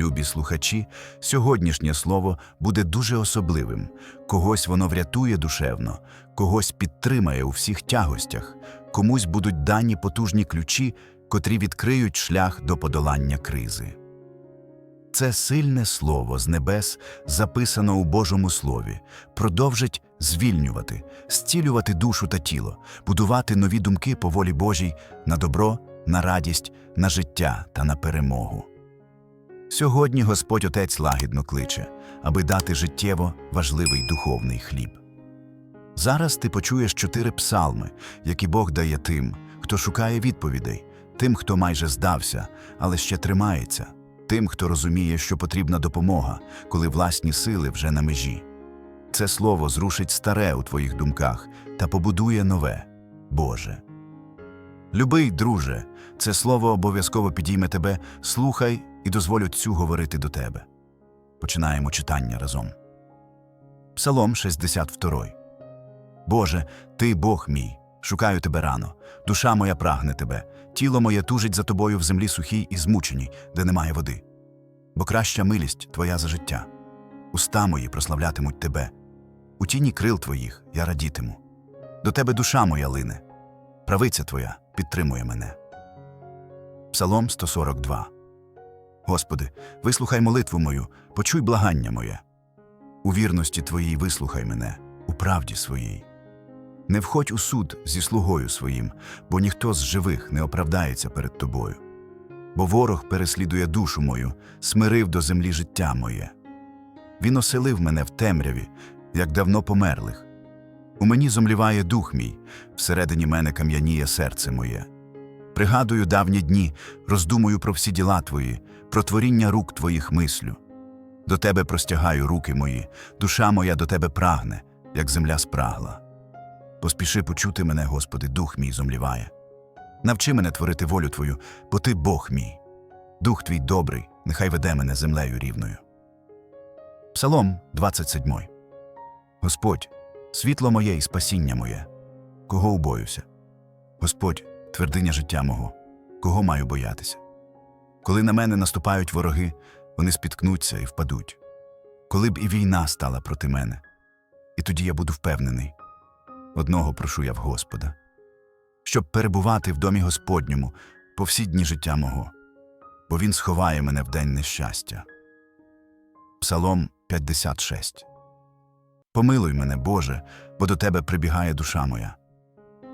Любі слухачі, сьогоднішнє слово буде дуже особливим. Когось воно врятує душевно, когось підтримає у всіх тягостях, комусь будуть дані потужні ключі, котрі відкриють шлях до подолання кризи. Це сильне слово з небес, записано у Божому Слові, продовжить звільнювати, зцілювати душу та тіло, будувати нові думки по волі Божій на добро, на радість, на життя та на перемогу. Сьогодні Господь Отець лагідно кличе, аби дати життєво важливий духовний хліб. Зараз ти почуєш чотири псалми, які Бог дає тим, хто шукає відповідей, тим, хто майже здався, але ще тримається, тим, хто розуміє, що потрібна допомога, коли власні сили вже на межі. Це слово зрушить старе у твоїх думках та побудує нове Боже. Любий, друже, це слово обов'язково підійме тебе, слухай і дозволь Отцю говорити до тебе. Починаємо читання разом. Псалом 62. Боже, Ти Бог мій, шукаю тебе рано, душа моя прагне тебе, тіло моє тужить за тобою в землі сухій і змученій, де немає води. Бо краща милість твоя за життя. Уста мої прославлятимуть тебе. У тіні крил твоїх я радітиму. До тебе душа моя лине, правиця твоя підтримує мене. Псалом 142 Господи, вислухай молитву мою, почуй благання моє. У вірності Твоїй вислухай мене, у правді своїй. Не входь у суд зі слугою своїм, бо ніхто з живих не оправдається перед тобою. Бо ворог переслідує душу мою, смирив до землі життя моє. Він оселив мене в темряві, як давно померлих. У мені зомліває дух мій, всередині мене кам'яніє серце моє. Пригадую давні дні, роздумую про всі діла твої, про творіння рук твоїх мислю. До тебе простягаю руки мої, душа моя до тебе прагне, як земля спрагла. Поспіши почути мене, Господи, дух мій зомліває. Навчи мене творити волю Твою, бо Ти Бог мій. Дух твій добрий, нехай веде мене землею рівною. Псалом 27. Господь, світло моє і спасіння моє. Кого убоюся? Господь, твердиня життя мого, кого маю боятися? Коли на мене наступають вороги, вони спіткнуться і впадуть. Коли б і війна стала проти мене, і тоді я буду впевнений. Одного прошу я в Господа, щоб перебувати в домі Господньому по всі дні життя мого, бо Він сховає мене в день нещастя. Псалом 56 Помилуй мене, Боже, бо до Тебе прибігає душа моя.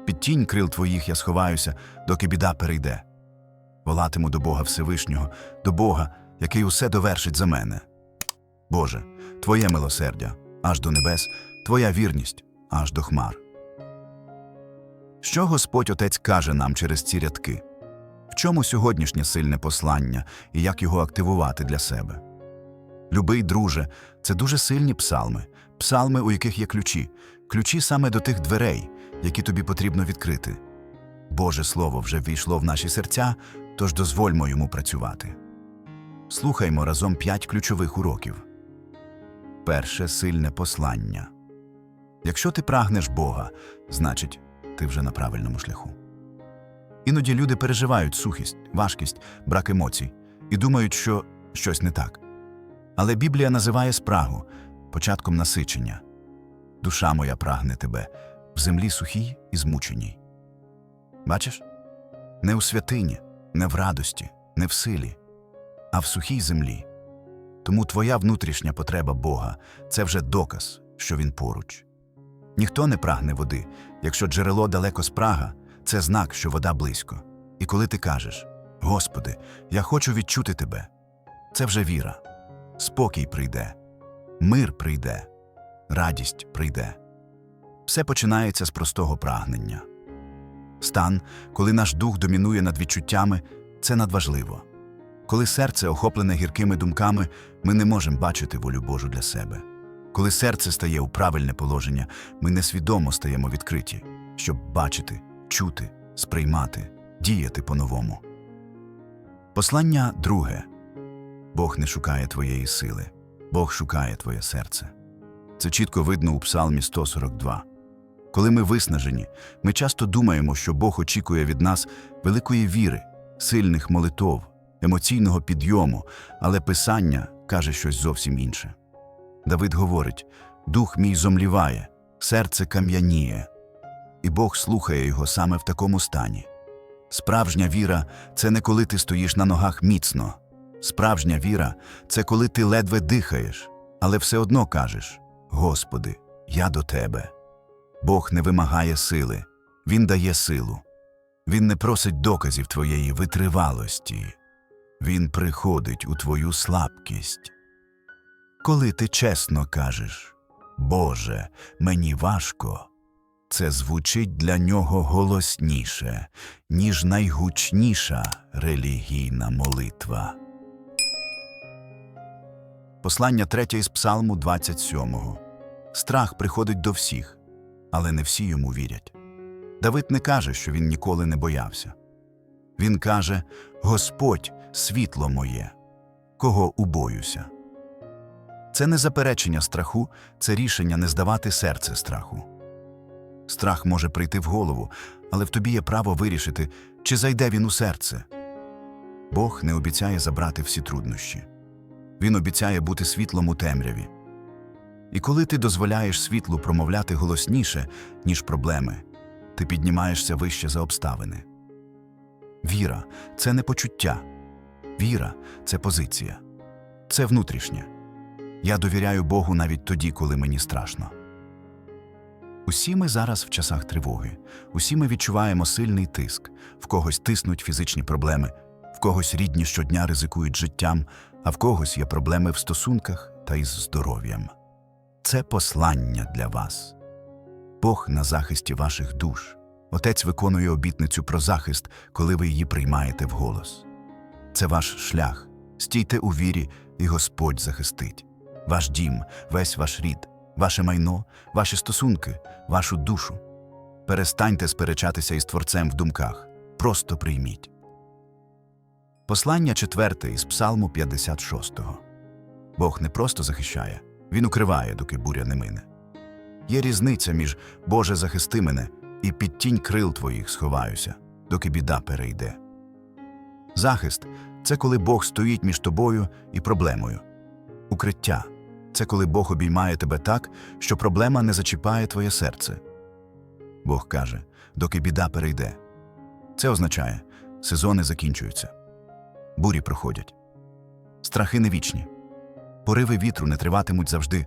Під тінь крил Твоїх я сховаюся, доки біда перейде. Волатиму до Бога Всевишнього, до Бога, який усе довершить за мене. Боже, Твоє милосердя аж до небес, Твоя вірність аж до хмар. Що Господь Отець каже нам через ці рядки? В чому сьогоднішнє сильне послання і як його активувати для себе? Любий друже, це дуже сильні псалми, псалми, у яких є ключі, ключі саме до тих дверей, які тобі потрібно відкрити. Боже Слово вже ввійшло в наші серця, тож дозвольмо йому працювати. Слухаймо разом п'ять ключових уроків. Перше сильне послання. Якщо ти прагнеш Бога, значить, ти вже на правильному шляху. Іноді люди переживають сухість, важкість, брак емоцій і думають, що щось не так. Але Біблія називає спрагу початком насичення. Душа моя прагне тебе в землі сухій і змученій. Бачиш? Не у святині, не в радості, не в силі, а в сухій землі. Тому твоя внутрішня потреба Бога це вже доказ, що Він поруч. Ніхто не прагне води, якщо джерело далеко спрага, це знак, що вода близько. І коли ти кажеш: Господи, я хочу відчути тебе, це вже віра. Спокій прийде, мир прийде, радість прийде. Все починається з простого прагнення. Стан, коли наш дух домінує над відчуттями, це надважливо. Коли серце охоплене гіркими думками, ми не можемо бачити волю Божу для себе. Коли серце стає у правильне положення, ми несвідомо стаємо відкриті, щоб бачити, чути, сприймати, діяти по-новому. Послання друге Бог не шукає твоєї сили, Бог шукає твоє серце. Це чітко видно у Псалмі 142. Коли ми виснажені, ми часто думаємо, що Бог очікує від нас великої віри, сильних молитов, емоційного підйому, але Писання каже щось зовсім інше. Давид говорить: Дух мій зомліває, серце кам'яніє, і Бог слухає його саме в такому стані. Справжня віра це не коли ти стоїш на ногах міцно. Справжня віра це коли ти ледве дихаєш, але все одно кажеш: Господи, я до Тебе. Бог не вимагає сили, Він дає силу. Він не просить доказів твоєї витривалості. Він приходить у твою слабкість. Коли ти чесно кажеш Боже, мені важко, це звучить для нього голосніше, ніж найгучніша релігійна молитва. Послання третє із Псалму 27. Страх приходить до всіх, але не всі йому вірять. Давид не каже, що він ніколи не боявся. Він каже: Господь, світло моє, кого убоюся. Це не заперечення страху, це рішення не здавати серце страху. Страх може прийти в голову, але в тобі є право вирішити, чи зайде він у серце. Бог не обіцяє забрати всі труднощі. Він обіцяє бути світлом у темряві. І коли ти дозволяєш світлу промовляти голосніше, ніж проблеми, ти піднімаєшся вище за обставини. Віра це не почуття. Віра це позиція. Це внутрішнє. Я довіряю Богу навіть тоді, коли мені страшно. Усі ми зараз в часах тривоги, усі ми відчуваємо сильний тиск, в когось тиснуть фізичні проблеми, в когось рідні щодня ризикують життям, а в когось є проблеми в стосунках та із здоров'ям. Це послання для вас. Бог на захисті ваших душ. Отець виконує обітницю про захист, коли ви її приймаєте вголос. Це ваш шлях. Стійте у вірі, і Господь захистить. Ваш дім, весь ваш рід, ваше майно, ваші стосунки, вашу душу. Перестаньте сперечатися із Творцем в думках. Просто прийміть. Послання четверте із Псалму 56. Бог не просто захищає, Він укриває, доки буря не мине. Є різниця між Боже захисти мене і під тінь крил твоїх сховаюся, доки біда перейде. Захист це коли Бог стоїть між тобою і проблемою. Укриття це коли Бог обіймає тебе так, що проблема не зачіпає твоє серце. Бог каже, доки біда перейде. Це означає, сезони закінчуються, бурі проходять, страхи не вічні, пориви вітру не триватимуть завжди.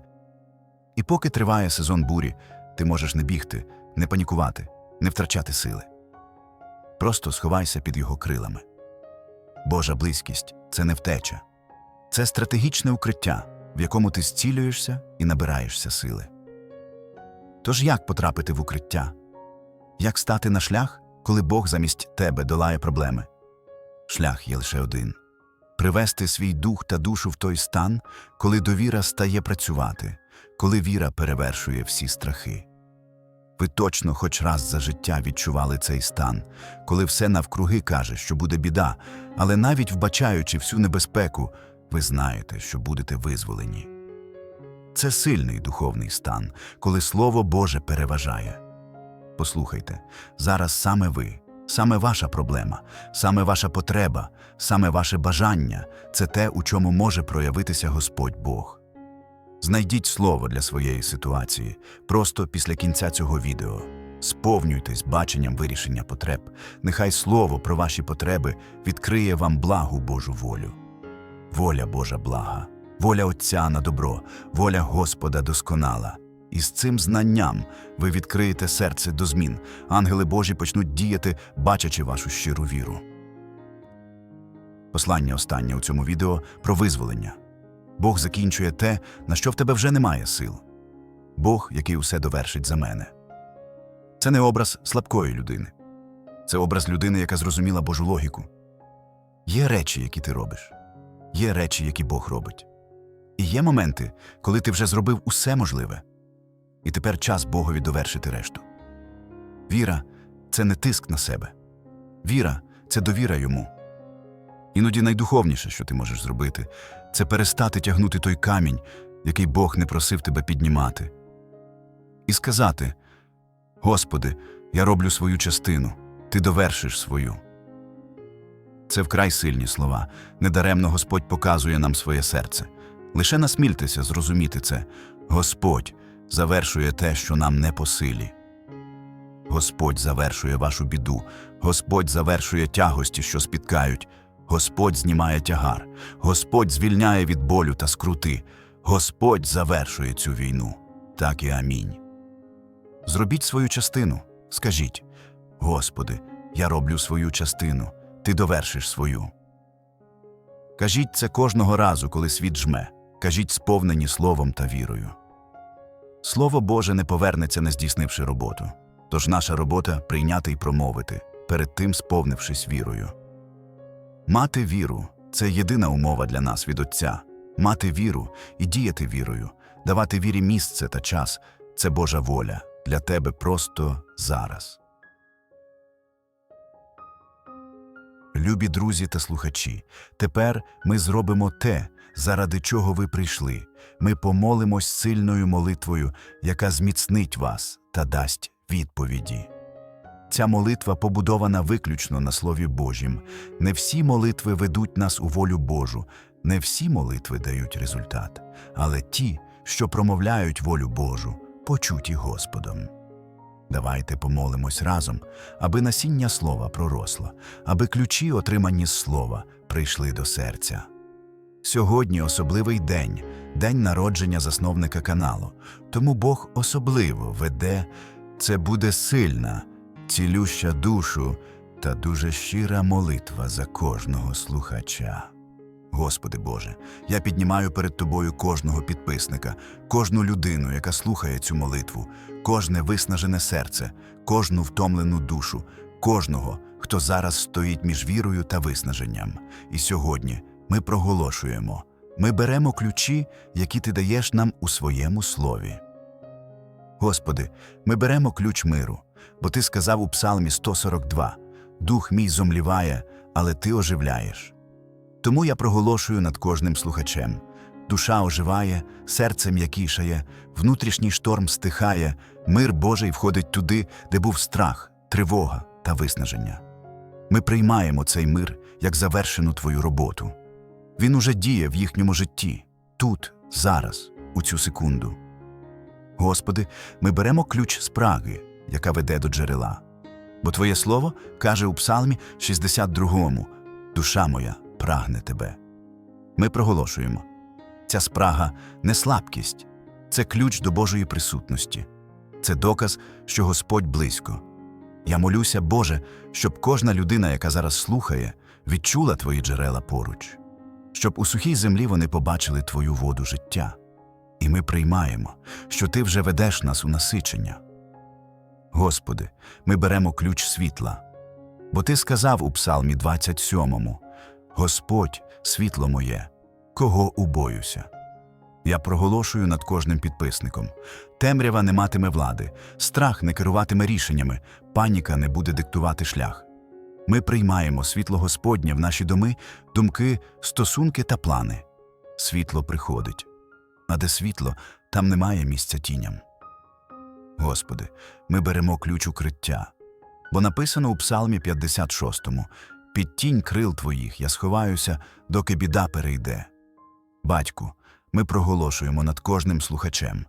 І поки триває сезон бурі, ти можеш не бігти, не панікувати, не втрачати сили. Просто сховайся під його крилами. Божа близькість це не втеча, це стратегічне укриття, в якому ти зцілюєшся і набираєшся сили. Тож як потрапити в укриття? Як стати на шлях, коли Бог замість тебе долає проблеми? Шлях є лише один привести свій дух та душу в той стан, коли довіра стає працювати, коли віра перевершує всі страхи. Ви точно хоч раз за життя відчували цей стан, коли все навкруги каже, що буде біда, але навіть вбачаючи всю небезпеку, ви знаєте, що будете визволені. Це сильний духовний стан, коли Слово Боже переважає. Послухайте, зараз саме ви, саме ваша проблема, саме ваша потреба, саме ваше бажання це те, у чому може проявитися Господь Бог. Знайдіть слово для своєї ситуації просто після кінця цього відео. Сповнюйтесь баченням вирішення потреб. Нехай слово про ваші потреби відкриє вам благу Божу волю. Воля Божа блага, воля Отця на добро, воля Господа досконала. І з цим знанням ви відкриєте серце до змін. Ангели Божі почнуть діяти, бачачи вашу щиру віру. Послання останнє у цьому відео про визволення. Бог закінчує те, на що в тебе вже немає сил. Бог, який усе довершить за мене. Це не образ слабкої людини, це образ людини, яка зрозуміла Божу логіку. Є речі, які ти робиш, є речі, які Бог робить. І є моменти, коли ти вже зробив усе можливе, і тепер час Богові довершити решту. Віра це не тиск на себе. Віра це довіра йому. Іноді найдуховніше, що ти можеш зробити, це перестати тягнути той камінь, який Бог не просив тебе піднімати, і сказати: Господи, я роблю свою частину, ти довершиш свою. Це вкрай сильні слова. Недаремно Господь показує нам своє серце. Лише насмільтеся зрозуміти це. Господь завершує те, що нам не по силі. Господь завершує вашу біду, Господь завершує тягості, що спіткають, Господь знімає тягар, Господь звільняє від болю та скрути, Господь завершує цю війну. Так і амінь. Зробіть свою частину, скажіть: Господи, я роблю свою частину, Ти довершиш свою. Кажіть це кожного разу, коли світ жме, кажіть сповнені словом та вірою. Слово Боже не повернеться, не здійснивши роботу. Тож наша робота прийняти і промовити, перед тим сповнившись вірою. Мати віру це єдина умова для нас від Отця. Мати віру і діяти вірою, давати вірі місце та час це Божа воля для тебе просто зараз. Любі друзі та слухачі, тепер ми зробимо те, заради чого ви прийшли. Ми помолимось сильною молитвою, яка зміцнить вас та дасть відповіді. Ця молитва побудована виключно на Слові Божім. Не всі молитви ведуть нас у волю Божу, не всі молитви дають результат, але ті, що промовляють волю Божу, почуті Господом. Давайте помолимось разом, аби насіння слова проросло, аби ключі, отримані з слова, прийшли до серця. Сьогодні особливий день, день народження засновника каналу, тому Бог особливо веде, це буде сильна, цілюща душу та дуже щира молитва за кожного слухача. Господи Боже, я піднімаю перед Тобою кожного підписника, кожну людину, яка слухає цю молитву, кожне виснажене серце, кожну втомлену душу, кожного, хто зараз стоїть між вірою та виснаженням. І сьогодні ми проголошуємо, ми беремо ключі, які Ти даєш нам у своєму слові. Господи, ми беремо ключ миру, бо Ти сказав у Псалмі 142 Дух мій зомліває, але Ти оживляєш. Тому я проголошую над кожним слухачем. Душа оживає, серце м'якішає, внутрішній шторм стихає, мир Божий входить туди, де був страх, тривога та виснаження. Ми приймаємо цей мир як завершену твою роботу. Він уже діє в їхньому житті, тут, зараз, у цю секунду. Господи, ми беремо ключ спраги, яка веде до джерела. Бо Твоє слово каже у Псалмі 62 Душа моя прагне тебе. Ми проголошуємо ця спрага не слабкість, це ключ до Божої присутності, це доказ, що Господь близько. Я молюся, Боже, щоб кожна людина, яка зараз слухає, відчула Твої джерела поруч, щоб у сухій землі вони побачили Твою воду життя. І ми приймаємо, що Ти вже ведеш нас у насичення. Господи, ми беремо ключ світла, бо Ти сказав у Псалмі 27 Господь, світло моє, кого убоюся. Я проголошую над кожним підписником. Темрява не матиме влади, страх не керуватиме рішеннями, паніка не буде диктувати шлях. Ми приймаємо світло Господнє в наші доми, думки, стосунки та плани. Світло приходить. А де світло, там немає місця тіням. Господи, ми беремо ключ укриття, бо написано у Псалмі 56 під тінь крил Твоїх я сховаюся, доки біда перейде. Батьку, ми проголошуємо над кожним слухачем.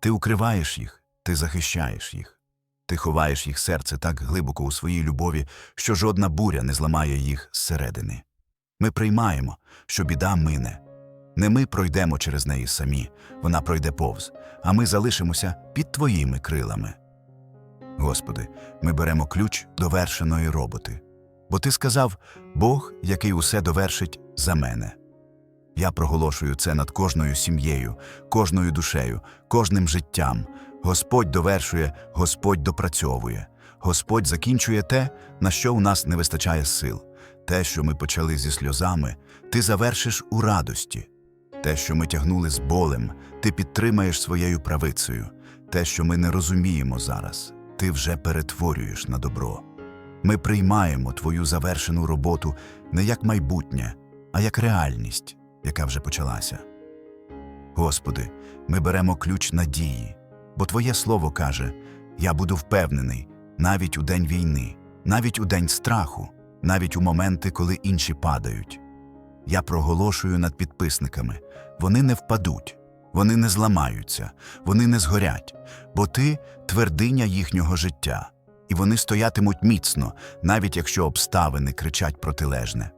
Ти укриваєш їх, ти захищаєш їх. Ти ховаєш їх серце так глибоко у своїй любові, що жодна буря не зламає їх зсередини. Ми приймаємо, що біда мине. Не ми пройдемо через неї самі, вона пройде повз, а ми залишимося під Твоїми крилами. Господи, ми беремо ключ довершеної роботи. Бо Ти сказав Бог, який усе довершить за мене. Я проголошую це над кожною сім'єю, кожною душею, кожним життям. Господь довершує, Господь допрацьовує, Господь закінчує те, на що у нас не вистачає сил. Те, що ми почали зі сльозами, ти завершиш у радості. Те, що ми тягнули з болем, ти підтримаєш своєю правицею. Те, що ми не розуміємо зараз, ти вже перетворюєш на добро. Ми приймаємо твою завершену роботу не як майбутнє, а як реальність, яка вже почалася. Господи, ми беремо ключ надії, бо Твоє слово каже: Я буду впевнений навіть у день війни, навіть у день страху, навіть у моменти, коли інші падають. Я проголошую над підписниками вони не впадуть, вони не зламаються, вони не згорять, бо ти твердиня їхнього життя, і вони стоятимуть міцно, навіть якщо обставини кричать протилежне.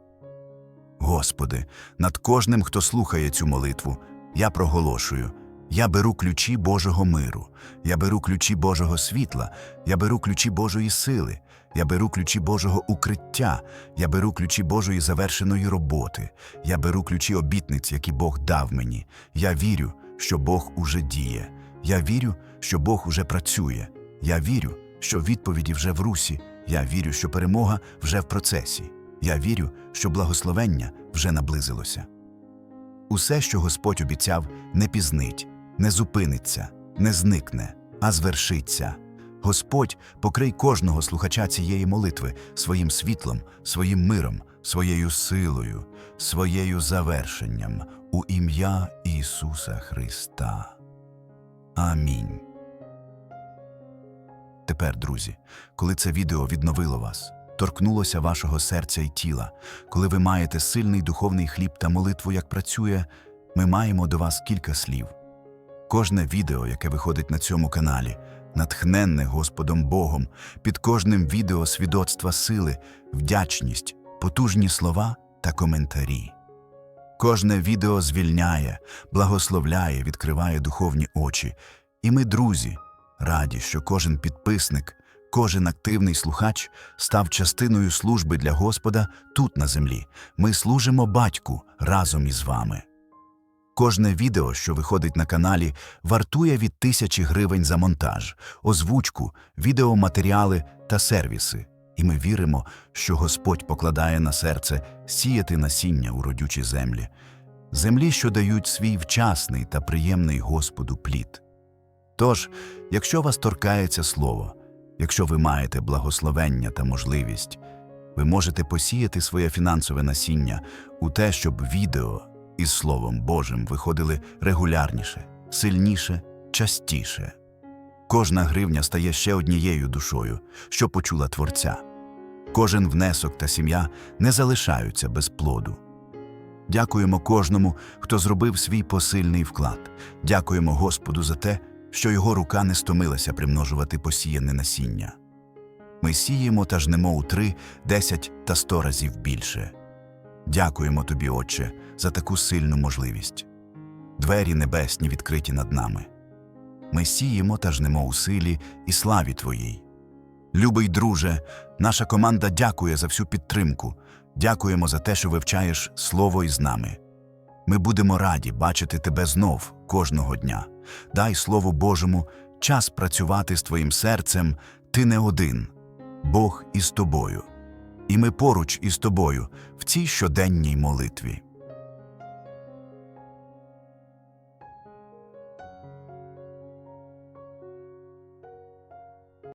Господи, над кожним, хто слухає цю молитву, я проголошую. Я беру ключі Божого миру, я беру ключі Божого світла, я беру ключі Божої сили, я беру ключі Божого укриття, я беру ключі Божої завершеної роботи, я беру ключі обітниць, які Бог дав мені. Я вірю, що Бог уже діє. Я вірю, що Бог уже працює. Я вірю, що відповіді вже в русі. Я вірю, що перемога вже в процесі. Я вірю, що благословення вже наблизилося. Усе, що Господь обіцяв, не пізнить, не зупиниться, не зникне, а звершиться. Господь покрий кожного слухача цієї молитви своїм світлом, своїм миром, своєю силою, своєю завершенням у ім'я Ісуса Христа. Амінь. Тепер, друзі, коли це відео відновило вас, торкнулося вашого серця і тіла, коли ви маєте сильний духовний хліб та молитву, як працює, ми маємо до вас кілька слів. Кожне відео, яке виходить на цьому каналі, натхненне Господом Богом, під кожним відео свідоцтва сили, вдячність, потужні слова та коментарі. Кожне відео звільняє, благословляє, відкриває духовні очі. І ми, друзі, раді, що кожен підписник, кожен активний слухач став частиною служби для Господа тут на землі. Ми служимо батьку разом із вами. Кожне відео, що виходить на каналі, вартує від тисячі гривень за монтаж, озвучку, відеоматеріали та сервіси. І ми віримо, що Господь покладає на серце сіяти насіння у родючі землі, землі, що дають свій вчасний та приємний Господу плід. Тож, якщо вас торкається слово, якщо ви маєте благословення та можливість, ви можете посіяти своє фінансове насіння у те, щоб відео із Словом Божим виходили регулярніше, сильніше, частіше. Кожна гривня стає ще однією душою, що почула Творця. Кожен внесок та сім'я не залишаються без плоду. Дякуємо кожному, хто зробив свій посильний вклад. Дякуємо Господу за те, що його рука не стомилася примножувати посіяне насіння. Ми сіємо та жнемо у три, десять та сто разів більше. Дякуємо тобі, Отче, за таку сильну можливість. Двері небесні відкриті над нами. Ми сіємо та жнемо у силі і славі Твоїй. Любий друже, наша команда дякує за всю підтримку. Дякуємо за те, що вивчаєш слово із нами. Ми будемо раді бачити тебе знов кожного дня. Дай Слову Божому час працювати з твоїм серцем. Ти не один. Бог із тобою. І ми поруч із тобою в цій щоденній молитві.